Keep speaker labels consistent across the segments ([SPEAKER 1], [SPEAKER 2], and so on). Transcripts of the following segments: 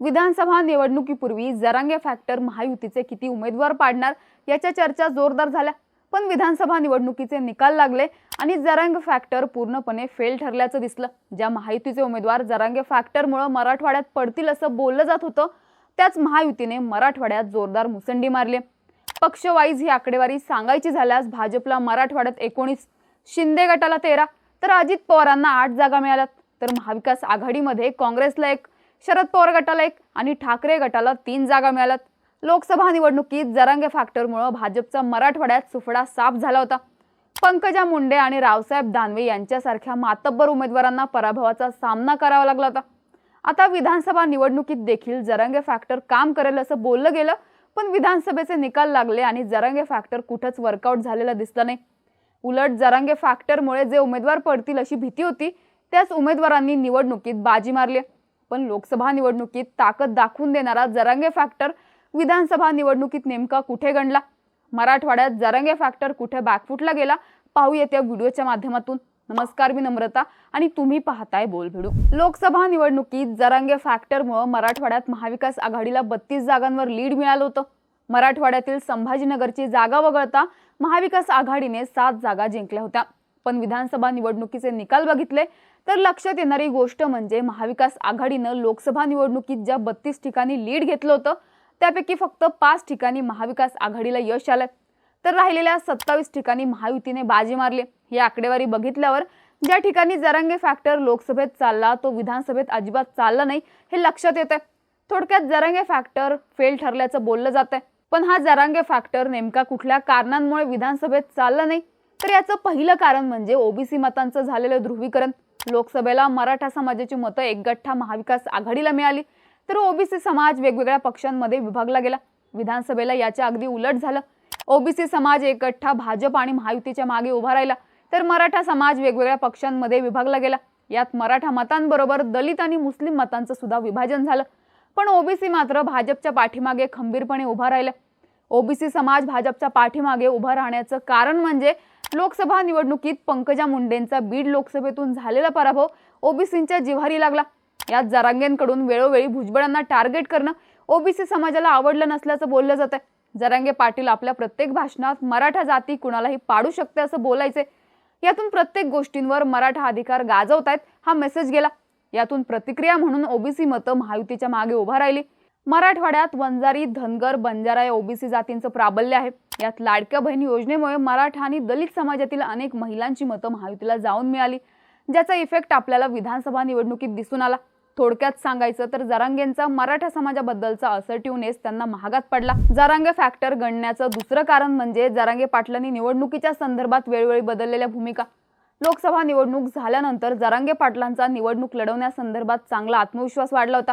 [SPEAKER 1] विधानसभा निवडणुकीपूर्वी जरांगे फॅक्टर महायुतीचे किती उमेदवार पाडणार याच्या चर्चा जोरदार झाल्या. पण विधानसभा निवडणुकीचे निकाल लागले आणि जरांग फॅक्टर पूर्णपणे फेल ठरल्याचं दिसलं. ज्या महायुतीचे उमेदवार जरांगे फॅक्टरमुळे मराठवाड्यात पडतील असं बोललं जात होतं त्याच महायुतीने मराठवाड्यात जोरदार मुसंडी मारली. पक्षवाईज ही आकडेवारी सांगायची झाल्यास भाजपला मराठवाड्यात एकोणीस शिंदे गटाला तेरा तर अजित पवारांना आठ जागा मिळाल्यात. तर महाविकास आघाडीमध्ये काँग्रेसला एक शरद पवार गटाला एक आणि ठाकरे गटाला तीन जागा मिळाल्यात. लोकसभा निवडणुकीत जरांगे फॅक्टरमुळं भाजपचा मराठवाड्यात सुफडा साफ झाला होता. पंकजा मुंडे आणि रावसाहेब दानवे यांच्यासारख्या मातब्बर उमेदवारांना पराभवाचा सामना करावा लागला होता. आता विधानसभा निवडणुकीत देखील जरांगे फॅक्टर काम करेल असं बोललं गेलं पण विधानसभेचे निकाल लागले आणि जरांगे फॅक्टर कुठंच वर्कआउट झालेलं दिसलं नाही. उलट जरांगे फॅक्टरमुळे जे उमेदवार पडतील अशी भीती होती त्याच उमेदवारांनी निवडणुकीत बाजी मारली. पण लोकसभा निवडणुकीत ताकद दाखवून देणारा जरांगे फॅक्टर विधानसभा निवडणुकीत नेमका कुठे गणला? मराठवाड्यात जरांगे फॅक्टर कुठे बॅकफुटला गेला? पाहूया त्या व्हिडिओच्या माध्यमातून. नमस्कार मी नम्रता आणि तुम्ही पाहताय बोल भिडू. लोकसभा निवडणुकीत जरांगे फॅक्टरमुळे मराठवाड्यात महाविकास आघाडीला बत्तीस जागांवर लीड मिळालं होतं. मराठवाड्यातील संभाजीनगरची जागा वगळता महाविकास आघाडीने सात जागा जिंकल्या होत्या. पण विधानसभा निवडणुकीचे निकाल बघितले तर लक्षात येणारी गोष्ट म्हणजे महाविकास आघाडीनं लोकसभा निवडणुकीत ज्या बत्तीस ठिकाणी लीड घेतलं होतं त्यापैकी फक्त पाच ठिकाणी महाविकास आघाडीला यश आलं. तर राहिलेल्या सत्तावीस ठिकाणी महायुतीने बाजी मारली. ही आकडेवारी बघितल्यावर ज्या ठिकाणी जरांगे फॅक्टर लोकसभेत चालला तो विधानसभेत अजिबात चालला नाही हे लक्षात येत आहे थोडक्यात जरांगे फॅक्टर फेल ठरल्याचं बोललं जात आहे पण हा जरांगे फॅक्टर नेमका कुठल्या कारणांमुळे विधानसभेत चालला नाही? तर याचं पहिलं कारण म्हणजे ओबीसी मतांचं झालेलं ध्रुवीकरण. लोकसभेला मराठा समाजाची मतं एकगठ्ठा महाविकास आघाडीला मिळाली. तर ओबीसी समाज वेगवेगळ्या पक्षांमध्ये विभागला गेला. विधानसभेला याच्या अगदी उलट झालं. ओबीसी समाज एकगठ्ठा भाजप आणि महायुतीच्या मागे उभा राहिला. तर मराठा समाज वेगवेगळ्या पक्षांमध्ये विभागला गेला. यात मराठा मतांबरोबर दलित आणि मुस्लिम मतांचं सुद्धा विभाजन झालं. पण ओबीसी मात्र भाजपच्या पाठीमागे खंबीरपणे उभा राहिलं. ओबीसी समाज भाजपच्या पाठीमागे उभा राहण्याचं कारण म्हणजे लोकसभा निवडणुकीत पंकजा मुंडेंचा बीड लोकसभेतून झालेला पराभव ओबीसींच्या जिव्हारी लागला. यात जरांगेंकडून वेळोवेळी भुजबळांना टार्गेट करणं ओबीसी समाजाला आवडलं नसल्याचं बोललं जात आहे जरांगे पाटील आपल्या प्रत्येक भाषणात मराठा जाती कुणालाही पाडू शकते असं बोलायचे. यातून प्रत्येक गोष्टींवर मराठा अधिकार गाजवतायत हा मेसेज गेला. यातून प्रतिक्रिया म्हणून ओबीसी मतं महायुतीच्या मागे उभा राहिली. मराठवाड्यात वंजारी धनगर बंजारा या ओबीसी जातींचं प्राबल्य आहे. यात लाडक्या बहीण योजनेमुळे मराठा आणि दलित समाजातील अनेक महिलांची मतं महायुतीला जाऊन मिळाली. ज्याचा इफेक्ट आपल्याला विधानसभा निवडणुकीत दिसून आला. थोडक्यात सांगायचं तर जरांगेंचा मराठा समाजाबद्दलचा असर्टिव्हनेस त्यांना महागात पडला. जरांगे फॅक्टर गणण्याचं दुसरं कारण म्हणजे जरांगे पाटलांनी निवडणुकीच्या संदर्भात वेळोवेळी बदललेल्या भूमिका. लोकसभा निवडणूक झाल्यानंतर जरांगे पाटलांचा निवडणूक लढवण्यासंदर्भात चांगला आत्मविश्वास वाढला होता.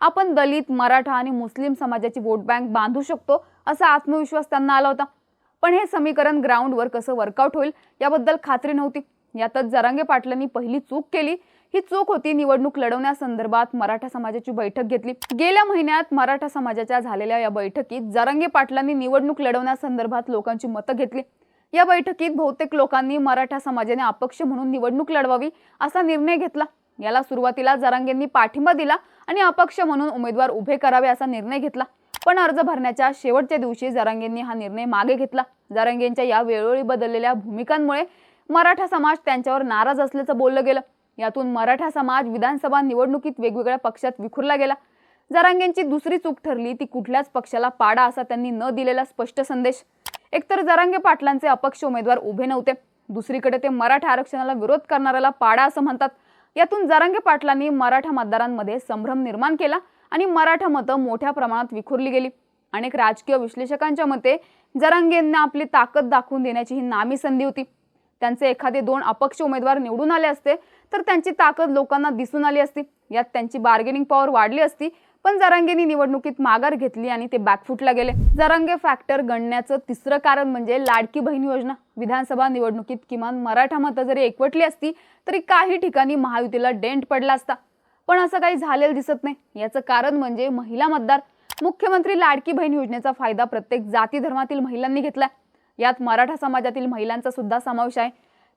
[SPEAKER 1] आपण दलित मराठा आणि मुस्लिम समाजाची वोट बँक बांधू शकतो असा आत्मविश्वास त्यांना आला होता. पण हे समीकरण ग्राउंडवर कसं वर्कआउट होईल याबद्दल खात्री नव्हती. यातच जरांगे पाटलांनी पहिली चूक केली. ही चूक होती निवडणूक लढवण्यासंदर्भात मराठा समाजाची बैठक घेतली. गेल्या महिन्यात मराठा समाजाच्या झालेल्या या बैठकीत जरांगे पाटलांनी निवडणूक लढवण्यासंदर्भात लोकांची मतं घेतली. या बैठकीत बहुतेक लोकांनी मराठा समाजाने अपक्ष म्हणून निवडणूक लढवावी असा निर्णय घेतला. याला सुरुवातीला जरांगेंनी पाठिंबा दिला आणि अपक्ष म्हणून उमेदवार उभे करावे असा निर्णय घेतला. पण अर्ज भरण्याच्या शेवटच्या दिवशी जरांगेंनी हा निर्णय मागे घेतला. जरांगेंच्या या वेळोवेळी बदललेल्या भूमिकांमुळे मराठा समाज त्यांच्यावर नाराज असल्याचं बोललं गेलं. यातून मराठा समाज विधानसभा निवडणुकीत वेगवेगळ्या पक्षात विखुरला गेला. जरांगेंची दुसरी चूक ठरली ती कुठल्याच पक्षाला पाडा असा त्यांनी न दिलेला स्पष्ट संदेश. एकतर जरांगे पाटलांचे अपक्ष उमेदवार उभे नव्हते. दुसरीकडे ते मराठा आरक्षणाला विरोध करणाऱ्याला पाडा असं म्हणतात. यातून जरांगे पाटलांनी मराठा मतदारांमध्ये संभ्रम निर्माण केला आणि मराठा मतं मोठ्या प्रमाणात विखुरली गेली. अनेक राजकीय विश्लेषकांच्या मते जरांगेंना आपली ताकद दाखवून देण्याची ही नामी संधी होती. त्यांचे एखादे दोन अपक्ष उमेदवार निवडून आले असते तर त्यांची ताकद लोकांना दिसून आली असती. यात त्यांची बार्गेनिंग पॉवर वाढली असती पण जरांगेंनी निवडणुकीत माघार घेतली आणि ते बॅकफुटला गेले. जरांगे फॅक्टर गणण्याचं तिसरं कारण म्हणजे लाडकी बहीण योजना. विधानसभा निवडणुकीत किमान मराठा मतं जरी एकवटली असती तरी काही ठिकाणी महायुतीला डेंट पडला असता. पण असं काही झालेलं दिसत नाही. याचं कारण म्हणजे महिला मतदार. मुख्यमंत्री लाडकी बहीण योजनेचा फायदा प्रत्येक जाती धर्मातील महिलांनी घेतलाय. यात मराठा समाजातील महिलांचा सुद्धा समावेश आहे.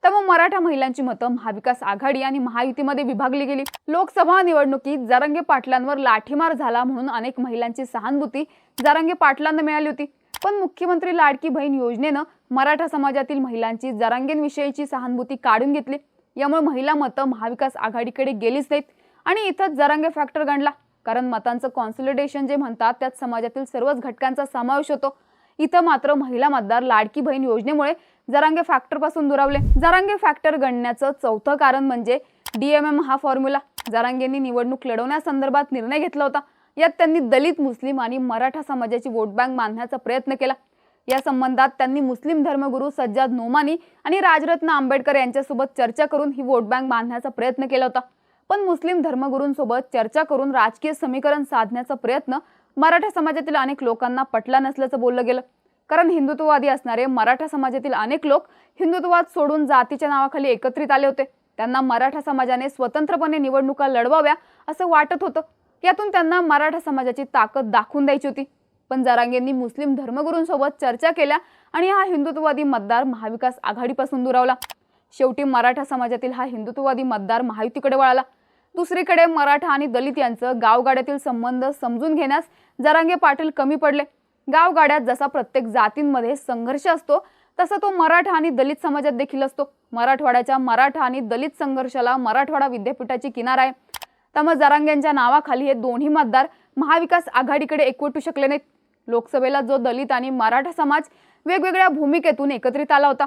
[SPEAKER 1] त्यामुळे मराठा महिलांची मतं महाविकास आघाडी आणि महायुतीमध्ये विभागली गेली. लोकसभा निवडणुकीत जरंगे पाटलांवर लाठीमार झाला म्हणून अनेक महिलांची सहानुभूती जरंगे पाटलांना मिळाली होती. पण मुख्यमंत्री लाडकी बहीण योजनेनं मराठा समाजातील महिलांची जरांगेंविषयीची सहानुभूती काढून घेतली. यामुळे महिला मतं महाविकास आघाडीकडे गेलीच नाहीत आणि इथंच जरांगे फॅक्टर गणला. कारण मतांचं कॉन्सॉलिडेशन जे म्हणतात त्यात समाजातील सर्वच घटकांचा समावेश होतो. इथं मात्र महिला मतदार लाडकी बहीण योजनेमुळे जरांगे फॅक्टरपासून दुरावले. जरांगे फॅक्टर गणण्याचं चौथं कारण म्हणजे डीएमएम हा फॉर्म्युला जरांगेंनी निवडणूक लढवण्यासंदर्भात निर्णय घेतला होता. यात त्यांनी दलित मुस्लिम आणि मराठा समाजाची वोट बँक बांधण्याचा प्रयत्न केला. या संबंधात त्यांनी मुस्लिम धर्मगुरू सज्जाद नोमानी आणि राजरत्न आंबेडकर यांच्यासोबत चर्चा करून ही वोट बँक बांधण्याचा प्रयत्न केला होता. पण मुस्लिम धर्मगुरूंसोबत चर्चा करून राजकीय समीकरण साधण्याचा प्रयत्न मराठा समाजातील अनेक लोकांना पटला नसल्याचं बोललं गेलं. कारण हिंदुत्ववादी असणारे मराठा समाजातील अनेक लोक हिंदुत्ववाद सोडून जातीच्या नावाखाली एकत्रित आले होते. त्यांना मराठा समाजाने स्वतंत्रपणे निवडणुका लढवाव्या असं वाटत होतं. यातून त्यांना मराठा समाजाची ताकद दाखवून द्यायची होती. पण जरांगेंनी मुस्लिम धर्मगुरूंसोबत चर्चा केल्या आणि हा हिंदुत्ववादी मतदार महाविकास आघाडीपासून दुरावला. शेवटी मराठा समाजातील हा हिंदुत्ववादी मतदार महायुतीकडे वळाला. दुसरीकडे मराठा आणि दलित यांचं गावगाड्यातील संबंध समजून घेण्यास जरांगे पाटील कमी पडले. गावगाड्यात जसा प्रत्येक जातींमध्ये संघर्ष असतो तसा तो मराठा आणि दलित समाजात देखील असतो. मराठवाड्याच्या मराठा आणि दलित संघर्षाला मराठवाडा विद्यापीठाची किनार आहे. त्यामुळे जरांगेंच्या नावाखाली हे दोन्ही मतदार महाविकास आघाडीकडे एकवटू शकले नाहीत. लोकसभेला जो दलित आणि मराठा समाज वेगवेगळ्या भूमिकेतून एकत्रित आला होता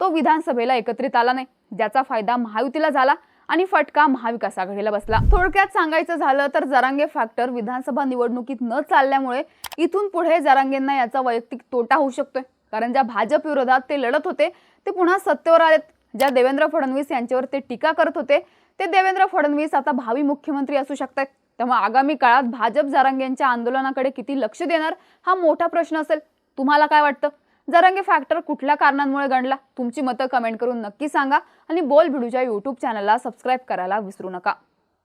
[SPEAKER 1] तो विधानसभेला एकत्रित आला नाही. ज्याचा फायदा महायुतीला झाला आणि फटका महाविकास आघाडीला बसला. थोडक्यात सांगायचं झालं तर जरांगे फॅक्टर विधानसभा निवडणुकीत न चालल्यामुळे इथून पुढे जरांगेंना याचा वैयक्तिक तोटा होऊ शकतोय. कारण ज्या भाजप विरोधात ते लढत होते ते पुन्हा सत्तेवर आलेत. ज्या देवेंद्र फडणवीस यांच्यावर ते टीका करत होते ते देवेंद्र फडणवीस आता भावी मुख्यमंत्री असू शकतात त्यामुळे आगामी काळात भाजप जरांगेंच्या आंदोलनाकडे किती लक्ष देणार हा मोठा प्रश्न असेल. तुम्हाला काय वाटतं? जरांगे फॅक्टर कुठल्या कारणांमुळे गणला? तुमची मतं कमेंट करून नक्की सांगा आणि बोल भिडूच्या यूट्यूब चॅनलला सबस्क्राईब करायला विसरू नका.